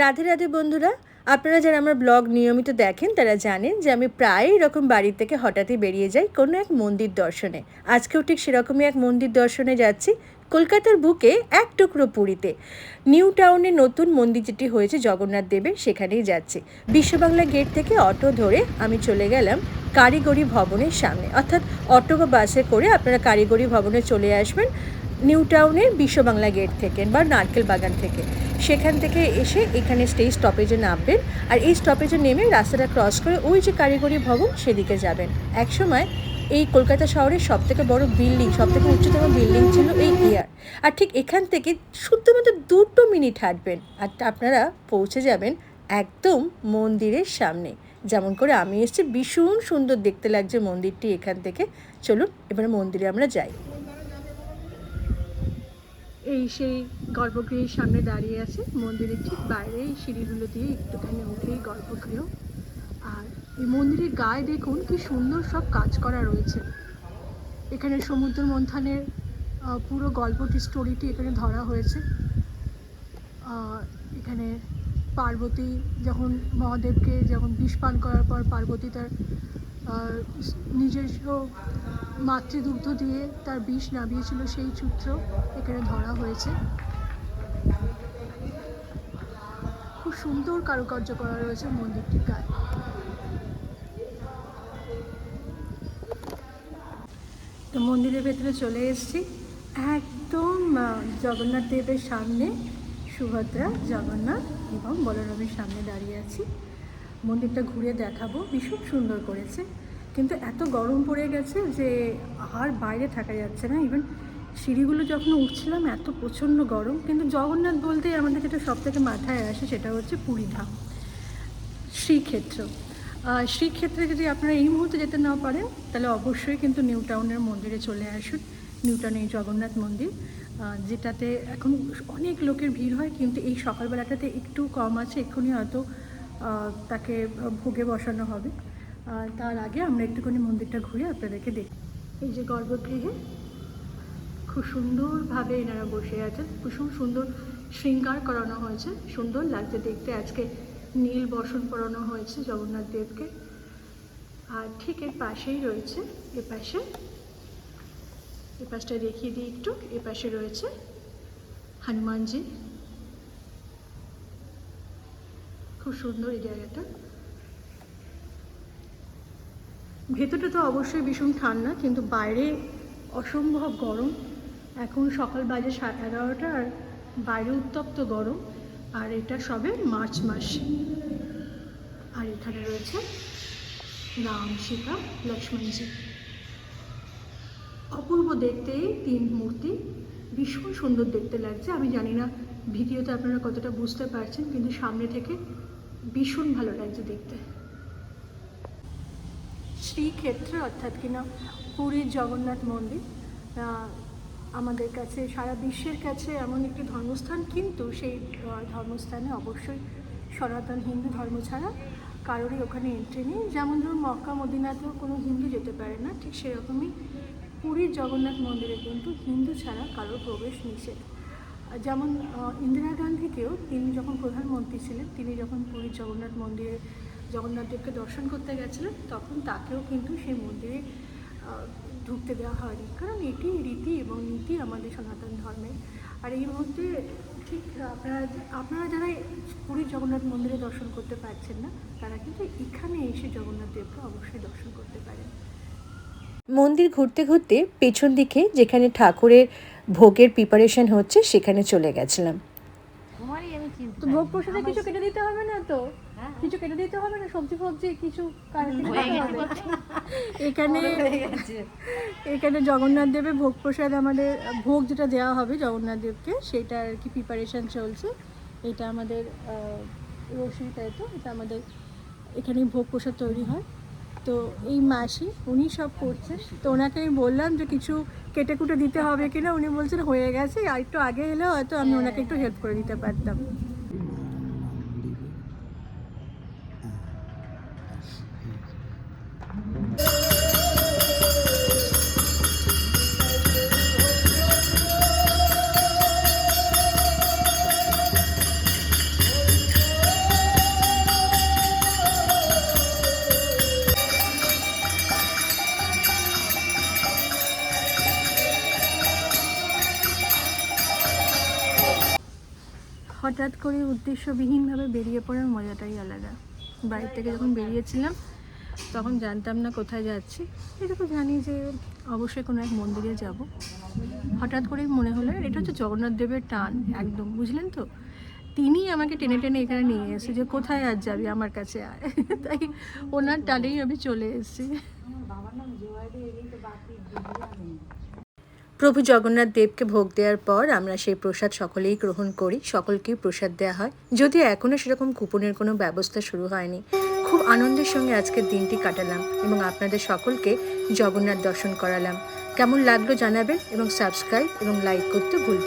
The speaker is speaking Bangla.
রাধে রাধে বন্ধুরা, আপনারা যারা আমার ব্লগ নিয়মিত দেখেন, তারা জানেন যে আমি প্রায় এরকম বাড়ি থেকে হঠাৎই বেরিয়ে যাই কোনো এক মন্দির দর্শনে। আজকেও ঠিক সেরকমই এক মন্দির দর্শনে যাচ্ছি, কলকাতার বুকে এক টুকরো পুরীতে। নিউ টাউনে নতুন মন্দির যেটি হয়েছে জগন্নাথ দেবের, সেখানেই যাচ্ছি। বিশ্ববাংলা গেট থেকে অটো ধরে আমি চলে গেলাম কারিগরি ভবনের সামনে। অর্থাৎ অটো বা বাসে করে আপনারা কারিগরি ভবনে চলে আসবেন নিউ টাউনের বিশ্ববাংলা গেট থেকে বা নারকেল বাগান থেকে। সেখান থেকে এসে এখানে স্টেজ স্টপেজে নামবেন। আর এই স্টপেজে নেমে রাস্তাটা ক্রস করে ওই যে কারিগরি ভবন সেদিকে যাবেন। একসময় এই কলকাতা শহরের সব থেকে বড় বিল্ডিং সব থেকে উচ্চতম বিল্ডিং ছিল এই ইয়ার আর ঠিক এখান থেকে শুধুমাত্র দুটো মিনিট হাঁটবেন আর আপনারা পৌঁছে যাবেন একদম মন্দিরের সামনে। যেমন করে আমি এসেছি, ভীষণ সুন্দর দেখতে লাগছে মন্দিরটি এখান থেকে। চলুন এবারে মন্দিরে আমরা যাই। এই সেই গর্ভগৃহের সামনে দাঁড়িয়ে আছে। মন্দিরের ঠিক বাইরে এই সিঁড়িগুলো দিয়ে একটুখানি উঠেই গর্ভগৃহ। আর এই মন্দিরের গায়ে দেখুন কি সুন্দর সব কাজ করা রয়েছে। এখানে সমুদ্র মন্থানের পুরো গল্পটি স্টোরিটি এখানে ধরা হয়েছে। এখানে পার্বতী যখন মহাদেবকে যখন বিষ পান করার পর পার্বতী তার নিজস্ব মাতৃদুগ্ধ দিয়ে তার বিষ নামিয়েছিল সেই সূত্র এখানে ধরা হয়েছে। খুব সুন্দর কারুকার্য করা রয়েছে মন্দিরটির গায়ে। তো মন্দিরের ভেতরে চলে এসেছি। একদম জগন্নাথ দেবের সামনে, সুভদ্রা, জগন্নাথ এবং বলরামের সামনে দাঁড়িয়ে আছি। মন্দিরটা ঘুরে দেখাবো। ভীষণ সুন্দর করেছে। কিন্তু এত গরম পড়ে গেছে যে আর বাইরে থাকা যাচ্ছে না। ইভেন সিঁড়িগুলো যখন উঠছিলাম, এত প্রচণ্ড গরম। কিন্তু জগন্নাথ বলতে আমাদের যেটা সব থেকে মাথায় আসে সেটা হচ্ছে পুরীধাম শ্রীক্ষেত্র। শ্রীক্ষেত্রে যদি আপনারা এই মুহূর্তে যেতে না পারেন, তাহলে অবশ্যই কিন্তু নিউ টাউনের মন্দিরে চলে আসুন। নিউ টাউনে এই জগন্নাথ মন্দির যেটাতে এখন অনেক লোকের ভিড় হয়। কিন্তু এই সকালবেলাটাতে একটু কম আছে। এক্ষুনি হয়তো তাকে ভোগে বসানো হবে। তার আগে আমরা একটুখানি মন্দিরটা ঘুরে আপনাদেরকে দেখি এই যে গর্ভগৃহে খুব সুন্দরভাবে এনারা বসে আছেন। ভীষণ সুন্দর শৃঙ্গার করানো হয়েছে। সুন্দর লাগছে দেখতে। আজকে নীল বসন পরানো হয়েছে জগন্নাথ দেবকে। আর ঠিক এর পাশেই রয়েছে, এ পাশে, এ পাশটা দেখিয়ে দিই একটু, এ পাশে রয়েছে হনুমানজি। খুব সুন্দর এই জায়গাটা। ভেতরটা তো অবশ্যই ভীষণ ঠান্ডা, কিন্তু বাইরে অসম্ভব গরম। এখন সকাল বাজে সাত এগারোটা আর বাইরে উত্তপ্ত গরম, আর এটা সবে মার্চ মাস। আর এখানে রয়েছে রাম সীতা লক্ষ্মণজি অপূর্ব দেখতে তিন মূর্তি, ভীষণ সুন্দর দেখতে লাগছে। আমি জানি না, ভিডিওতে আপনারা কতটা বুঝতে পারছেন, কিন্তু সামনে থেকে ভীষণ ভালো লাগছে দেখতে। শ্রীক্ষেত্র অর্থাৎ কিনা পুরীর জগন্নাথ মন্দির আমাদের কাছে, সারা বিশ্বের কাছে এমন একটি ধর্মস্থান, কিন্তু সেই ধর্মস্থানে অবশ্যই সনাতন হিন্দু ধর্ম ছাড়া কারোরই ওখানে এন্ট্রি নেই। যেমন ধরুন, মক্কা, মদিনাতেও কোনো হিন্দু যেতে পারে না, ঠিক সেরকমই পুরীর জগন্নাথ মন্দিরে কিন্তু হিন্দু ছাড়া কারোর প্রবেশ নিষেধ। যেমন ইন্দিরা গান্ধীকেও তিনি যখন প্রধানমন্ত্রী ছিলেন, তিনি যখন পুরীর জগন্নাথ মন্দিরে, জগন্নাথ দেবকে দর্শন করতে গেছিলেন, তখন তাকেও কিন্তু সেই মন্দিরে ঢুকতে দেওয়া হয়নি। কারণ এটি রীতি এবং নীতি আমাদের সনাতন ধর্মের। আর এই মুহূর্তে ঠিক আপনারা আপনারা যারা পুরীর জগন্নাথ মন্দিরে দর্শন করতে পারছেন না, তারা কিন্তু এখানে এসে জগন্নাথ দেবকে অবশ্যই দর্শন করতে পারেন। মন্দির ঘুরতে ঘুরতে পেছন দিকে যেখানে ঠাকুরের ভোগের প্রিপারেশন হচ্ছে সেখানে চলে গেছিলাম। তোমারই আমি চিনতে তো ভোগ প্রসাদে কিছু কেটে দিতে হবে না তো? হ্যাঁ। কিছু কেটে দিতে হবে না? সবজি ফবজি কিছু? এখানে এখানে জগন্নাথ দেবের ভোগ প্রসাদ আমাদের ভোগ যেটা দেওয়া হবে জগন্নাথ দেবকে সেটা আর কি প্রিপারেশন চলছে। এটা আমাদের রসি তাই তো এটা আমাদের এখানেই ভোগ প্রসাদ তৈরি হয়। তো এই মাসি, উনি সব করছে। তো ওনাকে আমি বললাম যে কিছু কেটে কুটে দিতে হবে কিনা, উনি বলছেন হয়ে গেছে, আর একটু আগে এলে হয়তো আমি ওনাকে একটু হেল্প করে দিতে পারতাম। হঠাৎ করে উদ্দেশ্যবিহীনভাবে বেরিয়ে পড়ার মজাটাই আলাদা। বাড়ি থেকে যখন বেরিয়েছিলাম, তখন জানতাম না কোথায় যাচ্ছি। এটুকু জানি যে অবশ্যই কোনো এক মন্দিরে যাব। হঠাৎ করেই মনে হলো, এটা হচ্ছে জগন্নাথ দেবের টান, একদম। বুঝলেন তো? তিনি আমাকে টেনে টেনে এখানে নিয়ে এসে যে কোথায় আর যাবি আমার কাছে আয়। তাই ওনার টানেই আমি চলে এসেছি। প্রভু জগন্নাথ দেবকে ভোগ দেওয়ার পর আমরা সেই প্রসাদ সকলেই গ্রহণ করি, সকলকেই প্রসাদ দেওয়া হয়। যদিও এখনও সেরকম কুপনের কোনো ব্যবস্থা শুরু হয়নি। খুব আনন্দের সঙ্গে আজকের দিনটি কাটালাম এবং আপনাদের সকলকে জগন্নাথ দর্শন করালাম। কেমন লাগল জানাবেন এবং সাবস্ক্রাইব এবং লাইক করতে ভুলবেন।